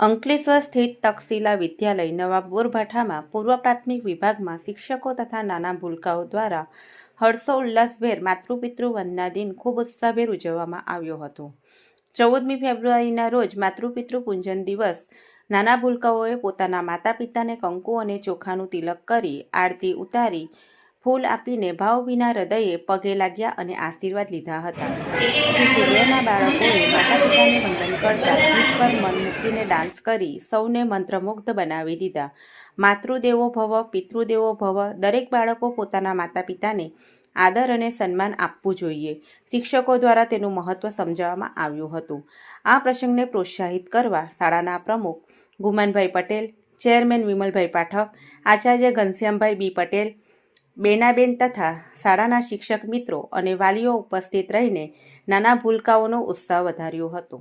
અંકલેશ્વર સ્થિત તક્ષશિલા વિદ્યાલય નવા બોરભાઠામાં પૂર્વ પ્રાથમિક વિભાગમાં શિક્ષકો તથા નાના ભૂલકાઓ દ્વારા હર્ષો ઉલ્લાસભેર માતૃપિતૃ વંદના દિન ખૂબ ઉત્સાહભેર ઉજવવામાં આવ્યો હતો. ચૌદમી ફેબ્રુઆરીના રોજ માતૃપિતૃ પૂંજન દિવસ. નાના ભૂલકાઓએ પોતાના માતા પિતાને કંકુ અને ચોખાનું તિલક કરી આરતી ઉતારી ફૂલ આપીને ભાવભીના હૃદયે પગે લાગ્યા અને આશીર્વાદ લીધા હતા. સૂર્યના બાળકોએ માતા પિતાને વંદન કરતા ગીત પર મન મૂકીને ડાન્સ કરી સૌને મંત્રમુગ્ધ બનાવી દીધા. માતૃદેવો ભવ, પિતૃદેવો ભવ, દરેક બાળકો પોતાના માતા પિતાને આદર અને સન્માન આપવું જોઈએ. શિક્ષકો દ્વારા તેનું મહત્ત્વ સમજાવવામાં આવ્યું હતું. આ પ્રસંગને પ્રોત્સાહિત કરવા શાળાના પ્રમુખ ગુમાનભાઈ પટેલ, ચેરમેન વિમલભાઈ પાઠક, આચાર્ય ઘનશ્યામભાઈ બી પટેલ બેનાબેન તથા શાળાના શિક્ષક મિત્રો અને વાલીઓ ઉપસ્થિત રહીને નાના ભૂલકાઓનો ઉત્સાહ વધાર્યો હતો.